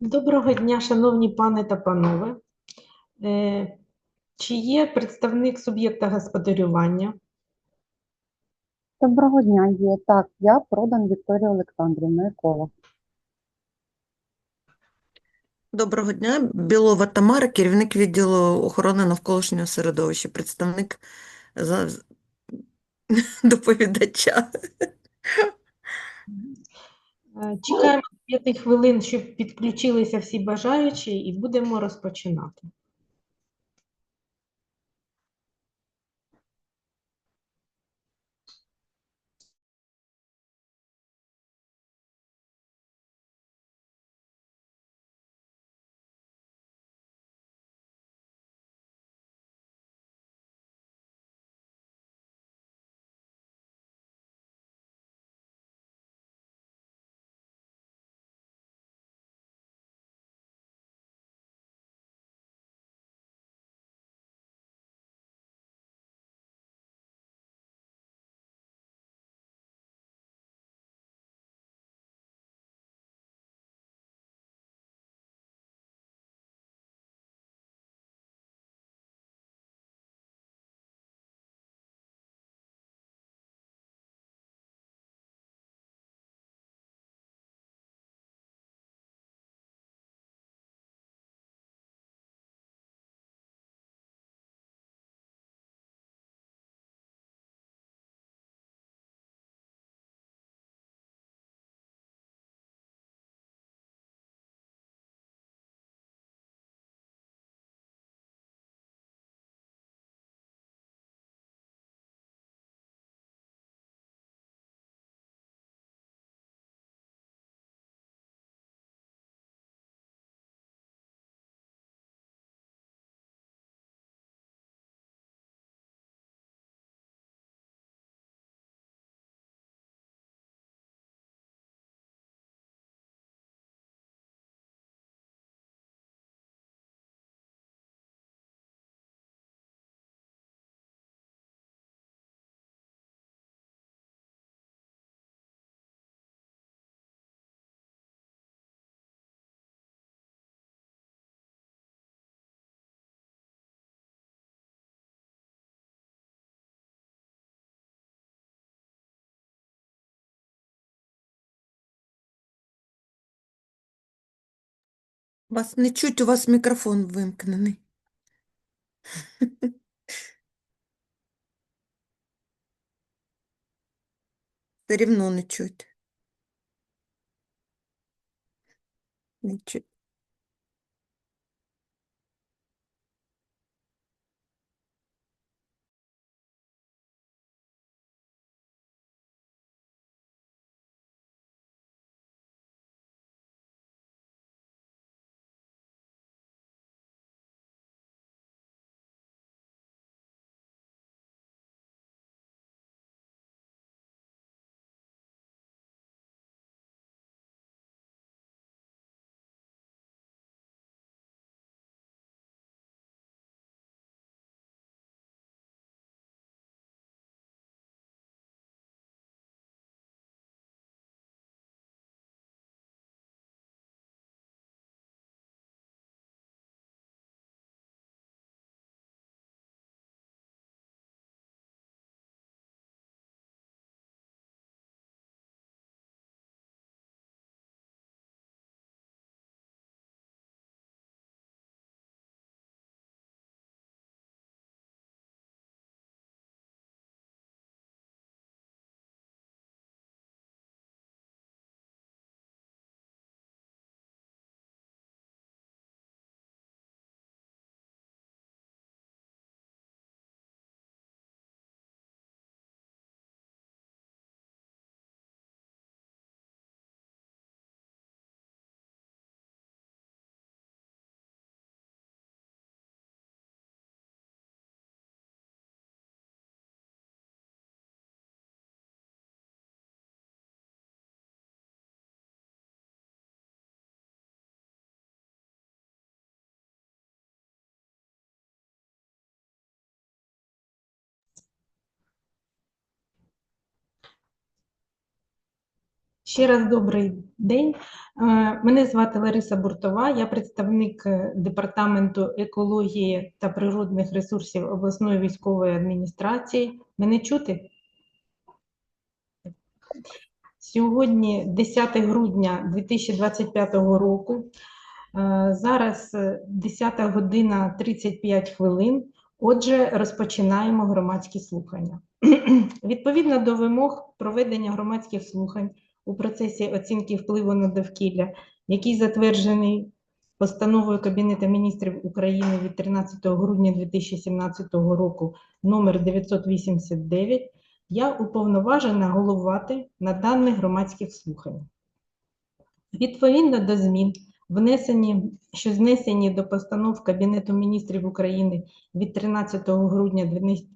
Доброго дня, шановні пани та панове. Е, Чи є представник суб'єкта господарювання? Доброго дня, є. Так, я продан Вікторія Олександрівна Еколог. Доброго дня. Білова Тамара, керівник відділу охорони навколишнього середовища, представник за... доповідача. Е, Чекаємо 5 хвилин, щоб підключилися всі бажаючі, і будемо розпочинати. Вас не чуть, у вас мікрофон вимкнений. Все рівно не чуть. Не чуть. Ще раз добрий день. Е, Мене звати Лариса Буртова, я представник е, Департаменту екології та природних ресурсів обласної військової адміністрації. Мене чути? Сьогодні 10 грудня 2025 року. Е, Зараз е, 10 година 35 хвилин. Отже, розпочинаємо громадські слухання. Відповідно до вимог проведення громадських слухань у процесі оцінки впливу на довкілля, який затверджений постановою Кабінету міністрів України від 13 грудня 2017 року номер 989, я уповноважена головувати на даних громадських слухань. Відповідно до змін, внесені, що знесені до постанов Кабінету міністрів України від 13 грудня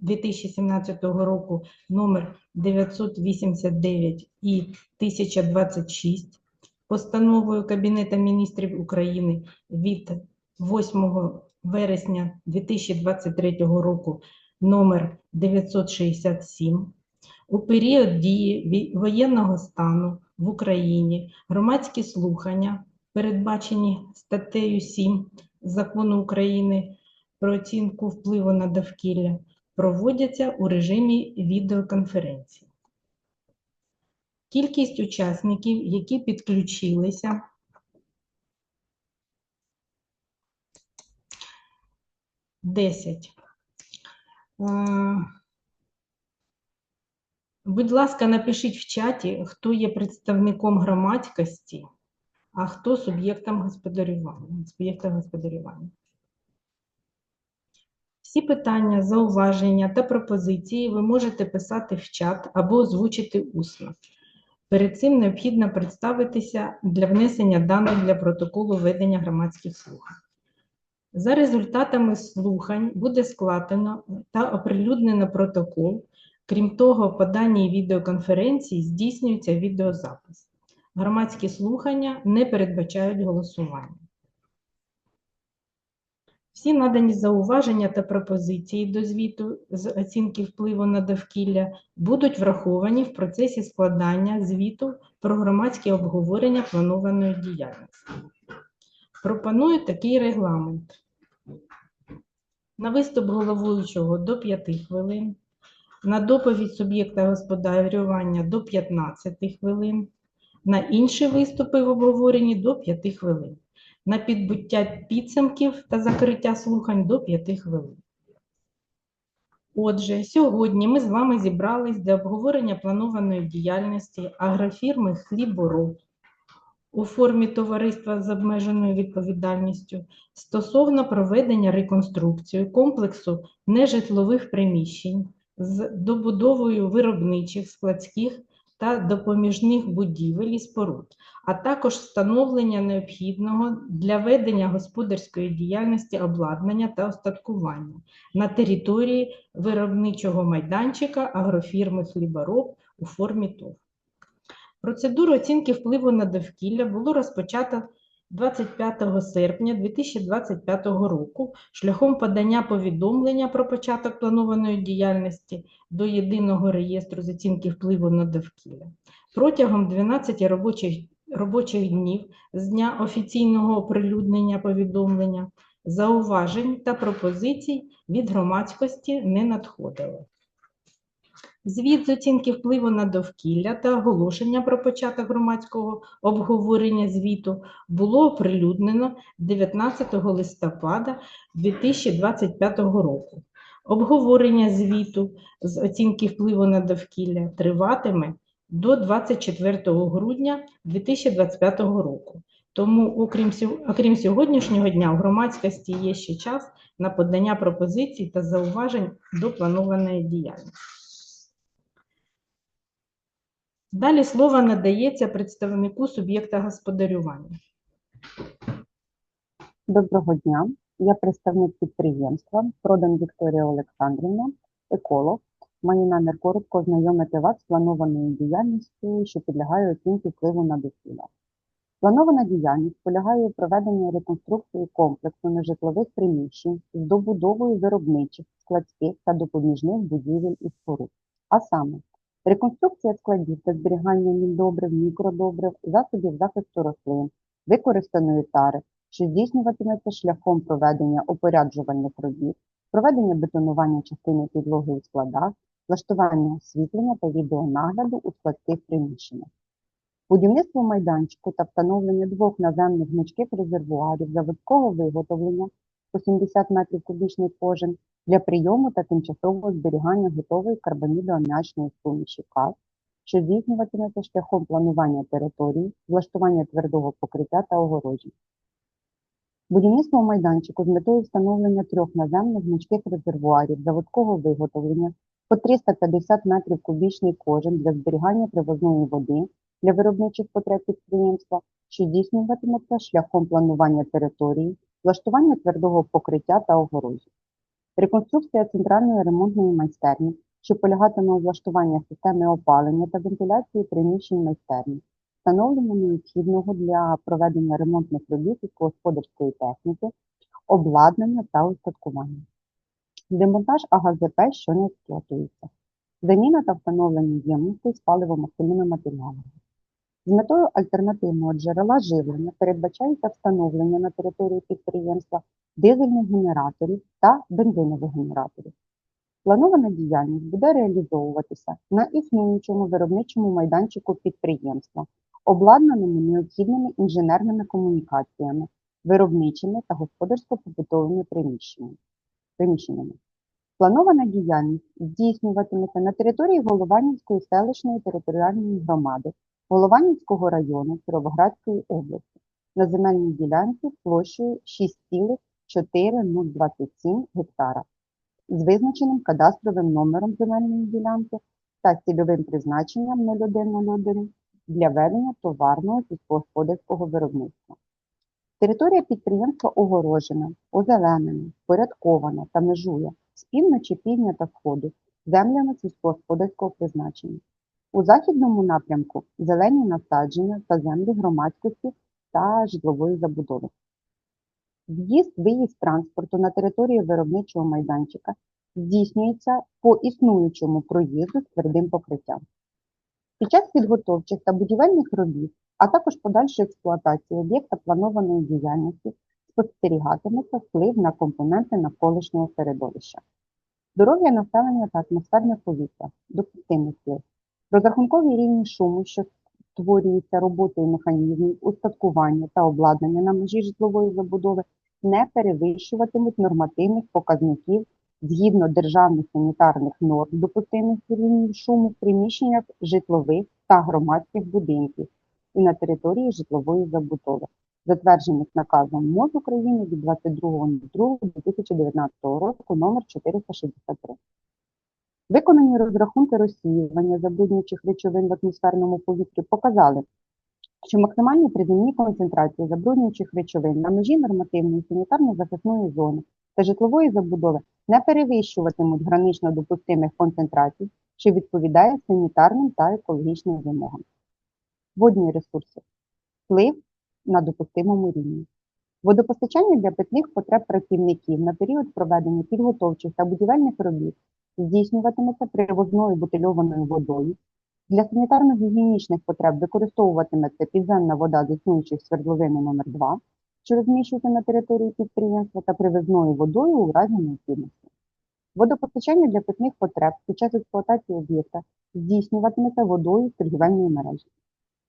2017 року номер 989 і 1026, постановою Кабінету міністрів України від 8 вересня 2023 року номер 967, у період дії воєнного стану в Україні громадські слухання, передбачені статтею 7 Закону України про оцінку впливу на довкілля, проводяться у режимі відеоконференції. Кількість учасників, які підключилися, – 10. Е, Будь ласка, напишіть в чаті, хто є представником громадськості, а хто суб'єктом господарювання. Суб'єктом господарювання. Всі питання, зауваження та пропозиції ви можете писати в чат або озвучити усно. Перед цим необхідно представитися для внесення даних для протоколу ведення громадських слухань. За результатами слухань буде складено та оприлюднено протокол. Крім того, по даній відеоконференції здійснюється відеозапис. Громадські слухання не передбачають голосування. Всі надані зауваження та пропозиції до звіту з оцінки впливу на довкілля будуть враховані в процесі складання звіту про громадське обговорення планованої діяльності. Пропоную такий регламент. На виступ головуючого до 5 хвилин, на доповідь суб'єкта господарювання до 15 хвилин, на інші виступи в обговоренні до 5 хвилин на підбуття підсумків та закриття слухань до 5 хвилин. Отже, сьогодні ми з вами зібрались для обговорення планованої діяльності агрофірми «Хлібороб» у формі товариства з обмеженою відповідальністю стосовно проведення реконструкції комплексу нежитлових приміщень з добудовою виробничих, складських та допоміжних будівель і споруд, а також встановлення необхідного для ведення господарської діяльності обладнання та остаткування на території виробничого майданчика агрофірми «Хлібороб» у формі ТОВ. Процедуру оцінки впливу на довкілля було розпочато 25 серпня 2025 року шляхом подання повідомлення про початок планованої діяльності до Єдиного реєстру з оцінки впливу на довкілля. Протягом 12 робочих, робочих днів з дня офіційного оприлюднення повідомлення зауважень та пропозицій від громадськості не надходило. Звіт з оцінки впливу на довкілля та оголошення про початок громадського обговорення звіту було оприлюднено 19 листопада 2025 року. Обговорення звіту з оцінки впливу на довкілля триватиме до 24 грудня 2025 року. Тому, окрім, окрім сьогоднішнього дня, у громадськості є ще час на подання пропозицій та зауважень до планованої діяльності. Далі слово надається представнику суб'єкта господарювання. Доброго дня. Я представник підприємства Продан Вікторія Олександрівна, еколог. Маю намір коротко ознайомити вас з планованою діяльністю, що підлягає оцінці впливу на довкілля. Планована діяльність полягає у проведенні реконструкції комплексу нежитлових приміщень з добудовою виробничих, складських та допоміжних будівель і споруд. А саме, Реконструкція складів та зберігання міндобрив, мікродобрив, засобів захисту рослин, використаної тари, що здійснюватиметься шляхом проведення опоряджувальних робіт, проведення бетонування частини підлоги у складах, влаштування освітлення та відеонагляду у складських приміщеннях. Будівництво майданчику та встановлення двох наземних гнучких резервуарів заводського виготовлення по 70 метрів кубічних кожен для прийому та тимчасового зберігання готової карбонідоаміачної суміші КАЗ, що здійснюватиметься шляхом планування території, влаштування твердого покриття та огороджень. Будівництво майданчику з метою встановлення трьох наземних гнучких резервуарів заводського виготовлення по 350 метрів кубічний кожен для зберігання привозної води для виробничих потреб підприємства, що здійснюватиметься шляхом планування території, влаштування твердого покриття та огорожі. Реконструкція центральної ремонтної майстерні, що полягатиме у влаштуванні системи опалення та вентиляції приміщень майстерні, встановлення необхідного для проведення ремонтних робіт сільськогосподарської техніки, обладнання та устаткування. Демонтаж АГЗП, що не експлуатується. Заміна та встановлення ємностей з паливомастильними матеріалами. З метою альтернативного джерела живлення передбачається встановлення на території підприємства дизельних генераторів та бензинових генераторів. Планована діяльність буде реалізовуватися на існуючому виробничому майданчику підприємства, обладнаному необхідними інженерними комунікаціями, виробничими та господарсько-побутовими приміщеннями. Планована діяльність здійснюватиметься на території Голованівської селищної територіальної громади, Голованівського району Кіровоградської області на земельній ділянці площею 6,4027 гектара з визначеним кадастровим номером земельної ділянки та цільовим призначенням 0101 для ведення товарного сільськогосподарського виробництва. Територія підприємства огорожена, озеленена, впорядкована та межує з півночі, півдня та сходу землями сільськогосподарського призначення. У західному напрямку зелені насадження та землі громадськості та житлової забудови. В'їзд, виїзд транспорту на територію виробничого майданчика здійснюється по існуючому проїзду з твердим покриттям. Під час підготовчих та будівельних робіт, а також подальшої експлуатації об'єкта планованої діяльності спостерігатиметься вплив на компоненти навколишнього середовища. Здоров'я населення та атмосферне повітря, допустимий вплив, розрахункові рівні шуму, що створюються роботою механізмів, устаткування та обладнання на межі житлової забудови, не перевищуватимуть нормативних показників згідно державних санітарних норм допустимих рівнів шуму в приміщеннях житлових та громадських будинків і на території житлової забудови, затверджених наказом МОЗ України від 22.02.2019 року номер 463. Виконані розрахунки розсіювання забруднюючих речовин в атмосферному повітрі показали, що максимальні приземні концентрації забруднюючих речовин на межі нормативної санітарно-захисної зони та житлової забудови не перевищуватимуть гранично допустимих концентрацій, що відповідає санітарним та екологічним вимогам. Водні ресурси. Вплив на допустимому рівні. Водопостачання для питних потреб працівників на період проведення підготовчих та будівельних робіт здійснюватиметься привозною бутильованою водою. Для санітарно-гігієнічних потреб використовуватиметься підземна вода з існуючих свердловини номер 2 що розміщується на території підприємства та привізною водою у разі необхідності. Водопостачання для питних потреб під час експлуатації об'єкта здійснюватиметься водою з торгівельної мережі.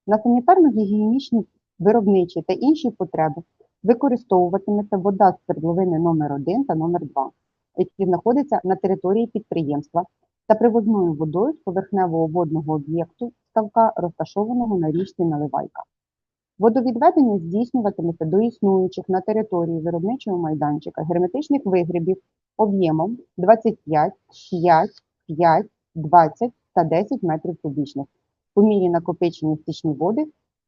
На санітарно-гігієнічні, виробничі та інші потреби використовуватиметься вода з свердловини номер 1 та номер 2 які знаходяться на території підприємства та привозною водою з поверхневого водного об'єкту ставка, розташованого на річці Наливайка. Водовідведення здійснюватиметься до існуючих на території виробничого майданчика герметичних вигрібів об'ємом 25, 5, 5, 20 та 10 метрів кубічних. У мірі накопичення стічні води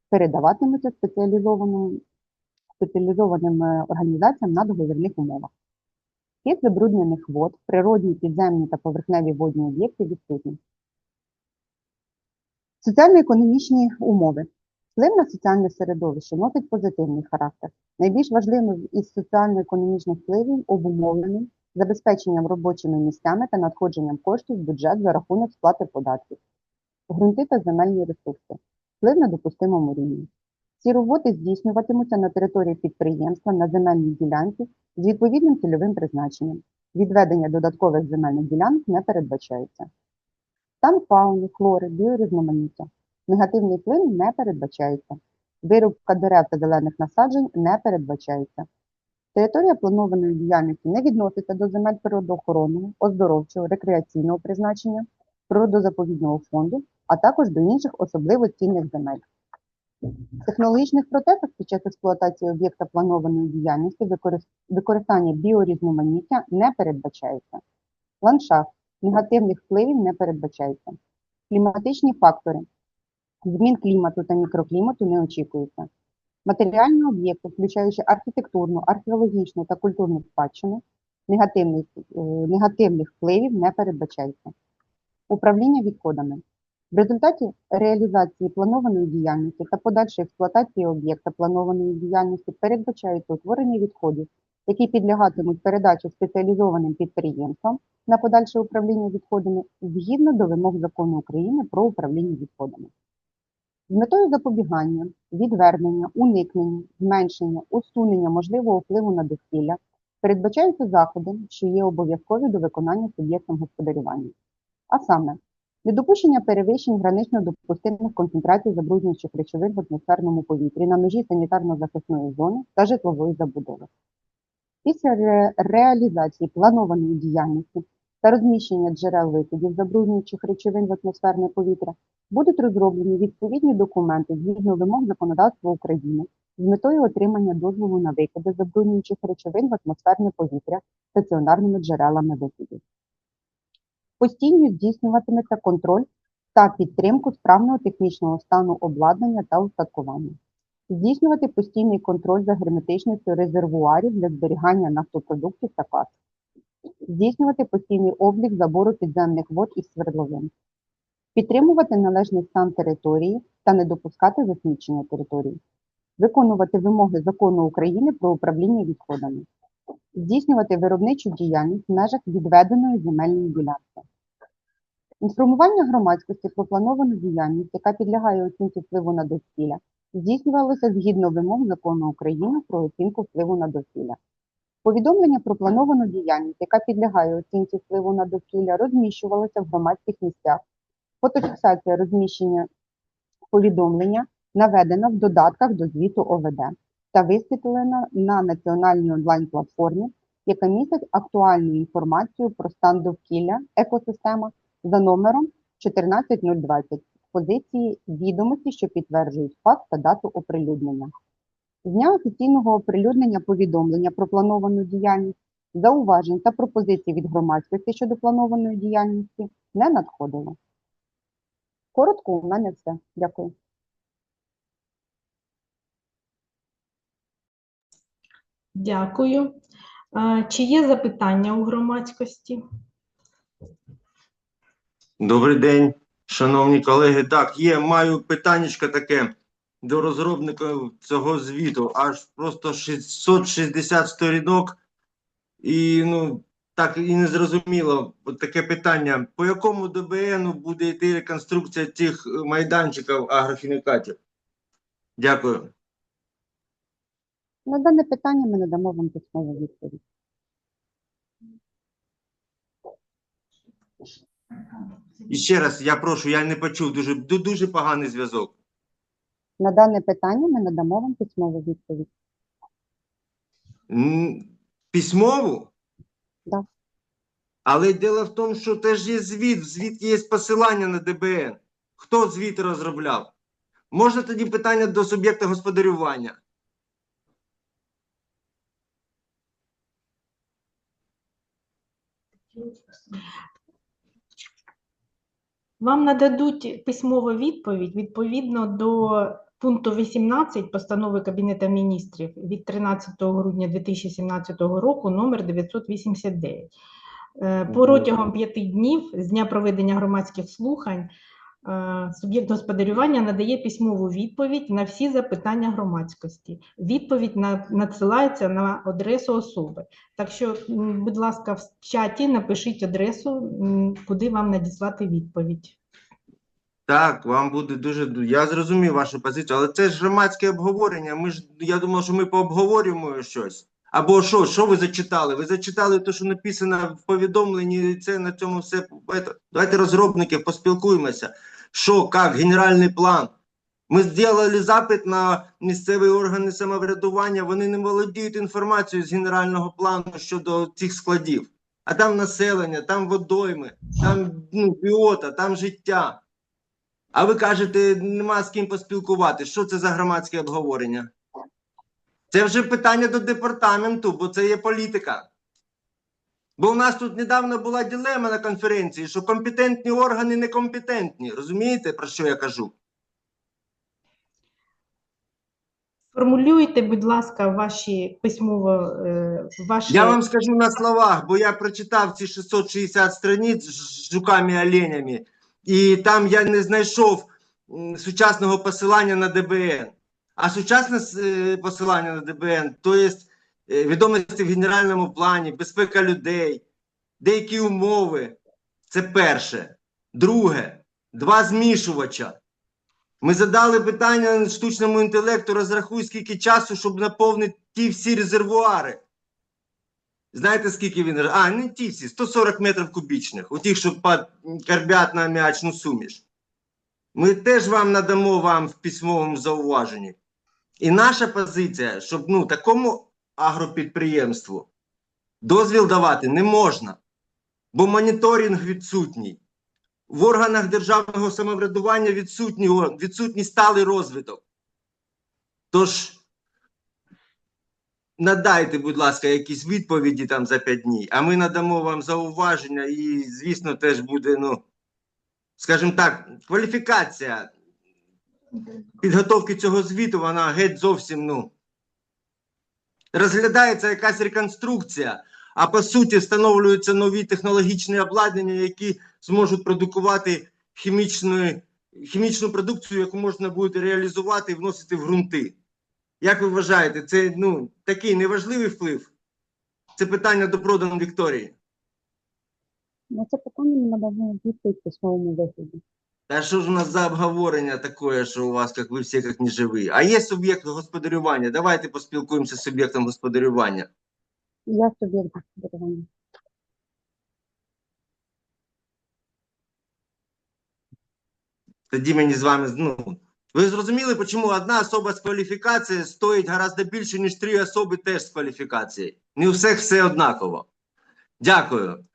передаватимуться спеціалізованим, е, організаціям на договірних умовах. Хід забруднених вод, природні, підземні та поверхневі водні об'єкти відсутні. Соціально-економічні умови. Вплив на соціальне середовище носить позитивний характер. Найбільш важливим із соціально-економічних впливів обумовлений забезпеченням робочими місцями та надходженням коштів в бюджет за рахунок сплати податків. ґрунти та земельні ресурси, вплив на допустимому рівні. Ці роботи здійснюватимуться на території підприємства на земельній ділянці з відповідним цільовим призначенням. Відведення додаткових земельних ділянок не передбачається. Стан фауни, флори, біорізноманіття. Негативний вплив не передбачається. Вирубка дерев та зелених насаджень не передбачається. Територія планованої діяльності не відноситься до земель природоохоронного, оздоровчого, рекреаційного призначення, природозаповідного фонду, а також до інших особливо цінних земель. Технологічних процесах під час експлуатації об'єкта планованої діяльності використання біорізноманіття не передбачається. Ландшафт негативних впливів не передбачається. Кліматичні фактори змін клімату та мікроклімату не очікується. Матеріальні об'єкти, включаючи архітектурну, археологічну та культурну спадщину, негативних, е, негативних впливів не передбачається. Управління відходами. В результаті реалізації планованої діяльності та подальшої експлуатації об'єкта планованої діяльності передбачається утворення відходів, які підлягатимуть передачі спеціалізованим підприємствам на подальше управління відходами згідно до вимог закону України про управління відходами. З метою запобігання, відвернення, уникнення, зменшення, усунення можливого впливу на довкілля передбачаються заходи, що є обов'язкові до виконання суб'єктом господарювання. А саме, недопущення перевищень гранично допустимих концентрацій забруднюючих речовин в атмосферному повітрі на межі санітарно-захисної зони та житлової забудови. Після ре- реалізації планованої діяльності та розміщення джерел викидів забруднюючих речовин в атмосферне повітря будуть розроблені відповідні документи згідно вимог законодавства України з метою отримання дозволу на викиди забруднюючих речовин в атмосферне повітря стаціонарними джерелами викидів. Постійно здійснюватиметься контроль та підтримку справного технічного стану обладнання та устаткування. Здійснювати постійний контроль за герметичністю резервуарів для зберігання нафтопродуктів та каз. Здійснювати постійний облік забору підземних вод із свердловин. Підтримувати належний стан території та не допускати засмічення території. Виконувати вимоги закону України про управління відходами. Здійснювати виробничу діяльність в межах відведеної земельної ділянки. Інформування громадськості про плановану діяльність, яка підлягає оцінці впливу на довкілля, здійснювалося згідно вимог закону України про оцінку впливу на довкілля. Повідомлення про плановану діяльність, яка підлягає оцінці впливу на довкілля, розміщувалося в громадських місцях. Фотофіксація розміщення повідомлення наведена в додатках до звіту ОВД та висвітлена на національній онлайн-платформі, яка містить актуальну інформацію про стан довкілля екосистема за номером 14020 в позиції відомості, що підтверджують факт та дату оприлюднення. З дня офіційного оприлюднення повідомлення про плановану діяльність, зауважень та пропозицій від громадськості щодо планованої діяльності не надходило. Коротко у мене все. Дякую. Дякую. Чи є запитання у громадськості? Добрий день, шановні колеги. Так, є, маю питаннячко таке до розробників цього звіту. Аж просто 660 сторінок. І ну, так і не зрозуміло. Таке питання: по якому ДБН буде йти реконструкція цих майданчиків агрофінікатів? Дякую. На дане питання ми надамо вам письмову відповідь. І ще раз я прошу, я не почув дуже, дуже поганий зв'язок. На дане питання ми надамо вам письмову відповідь. Письмову? Да. Але діло в тому, що теж є звіт, в звіті є посилання на ДБН. Хто звіт розробляв? Можна тоді питання до суб'єкта господарювання? Вам нададуть письмову відповідь відповідно до пункту 18 постанови Кабінету міністрів від 13 грудня 2017 року номер 989. Е, Протягом п'яти днів з дня проведення громадських слухань суб'єкт господарювання надає письмову відповідь на всі запитання громадськості. Відповідь на- надсилається на адресу особи. Так що, будь ласка, в чаті напишіть адресу, куди вам надіслати відповідь. Так, вам буде дуже. Я зрозумів вашу позицію, але це ж громадське обговорення. Ми ж я думав, що ми пообговорюємо щось. Або що, що ви зачитали? Ви зачитали те, що написано в повідомленні, і це на цьому все. Давайте розробники поспілкуємося. Що, як, генеральний план. Ми зробили запит на місцеві органи самоврядування. Вони не володіють інформацією з генерального плану щодо цих складів. А там населення, там водойми, там ну, біота, там життя. А ви кажете, нема з ким поспілкувати. Що це за громадське обговорення? Це вже питання до департаменту, бо це є політика. Бо у нас тут недавно була дилема на конференції, що компетентні органи некомпетентні. Розумієте, про що я кажу? Формулюйте, будь ласка, ваші письмово е, ваші Я вам скажу на словах, бо я прочитав ці 660 страниць з жуками оленями, і там я не знайшов сучасного посилання на ДБН. А сучасне е, посилання на ДБН, то є відомості в генеральному плані, безпека людей, деякі умови. Це перше. Друге, два змішувача. Ми задали питання штучному інтелекту, розрахуй, скільки часу, щоб наповнити ті всі резервуари. Знаєте, скільки він? А, не ті всі, 140 метрів кубічних, у тих, що карбят на аміачну суміш. Ми теж вам надамо вам в письмовому зауваженні. І наша позиція, щоб ну, такому агропідприємству дозвіл давати не можна, бо моніторинг відсутній. В органах державного самоврядування відсутній, відсутній сталий розвиток. Тож надайте, будь ласка, якісь відповіді там за 5 днів, а ми надамо вам зауваження, і, звісно, теж буде, ну, скажімо так, кваліфікація підготовки цього звіту, вона геть зовсім, ну, розглядається якась реконструкція, а по суті встановлюються нові технологічні обладнання, які зможуть продукувати хімічну, хімічну продукцію, яку можна буде реалізувати і вносити в ґрунти. Як ви вважаєте, це ну, такий неважливий вплив? Це питання до продану Вікторії. На це питання ми надамо відповідь в письмовому вигляді. Та що ж у нас за обговорення таке, що у вас, як ви всі, як не живі? А є суб'єкт господарювання. Давайте поспілкуємося з суб'єктом господарювання. Я суб'єкт господарювання. Тоді мені з вами ну. Ви зрозуміли, чому одна особа з кваліфікацією стоїть гораздо більше, ніж три особи теж з кваліфікацією. Не у всіх все однаково. Дякую.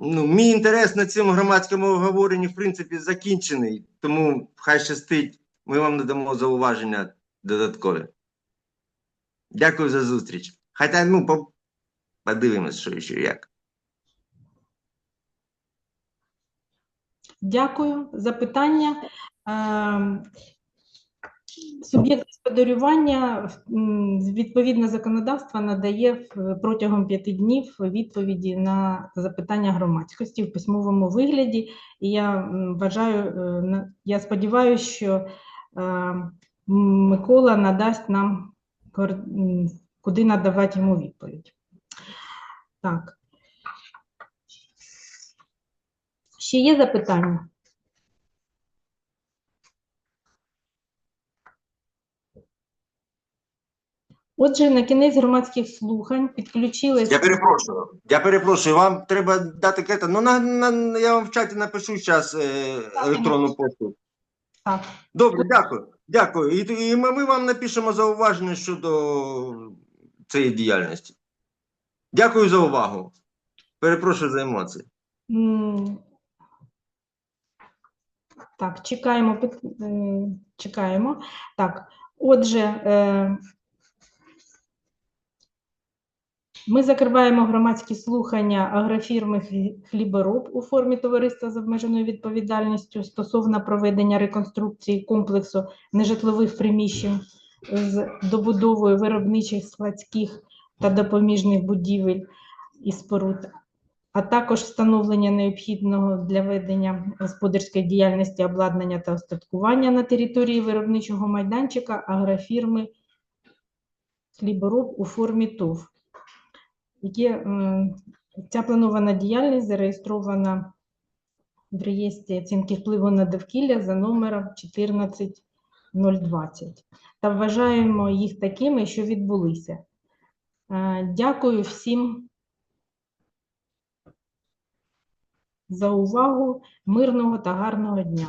Ну, мій інтерес на цьому громадському обговоренні, в принципі, закінчений, тому хай щастить. Ми вам надамо зауваження додаткові. Дякую за зустріч. Хоча, ну, по... подивимось, що ще як. Дякую за питання. Суб'єкт господарювання відповідне законодавство надає протягом п'яти днів відповіді на запитання громадськості в письмовому вигляді. І я вважаю, е, я сподіваюся, що е, Микола надасть нам куди надавати йому відповідь. Так. Ще є запитання? Отже, на кінець громадських слухань підключились. Я перепрошую. Я перепрошую. Вам треба дати кета. Ну, на, на, я вам в чаті напишу зараз е, електронну пошту. Так, Добре, дякую. Дякую. І, і ми, ми вам напишемо зауваження щодо цієї діяльності. Дякую за увагу. Перепрошую за емоції. так, чекаємо. Чекаємо. Так, отже, е, ми закриваємо громадські слухання агрофірми Хлібороб у формі товариства з обмеженою відповідальністю стосовно проведення реконструкції комплексу нежитлових приміщень з добудовою виробничих складських та допоміжних будівель і споруд, а також встановлення необхідного для ведення господарської діяльності обладнання та остаткування на території виробничого майданчика агрофірми «Хлібороб» у формі ТОВ. М, ця планована діяльність зареєстрована в реєстрі оцінки впливу на довкілля за номером 14020 та вважаємо їх такими, що відбулися. Е, Дякую всім за увагу. Мирного та гарного дня.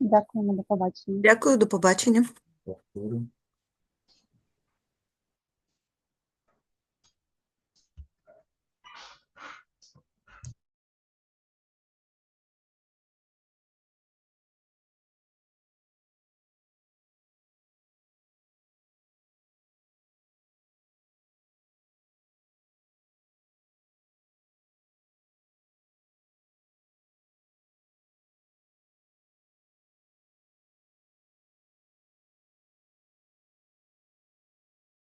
Дякуємо, до побачення. Дякую, до побачення. Повторюю.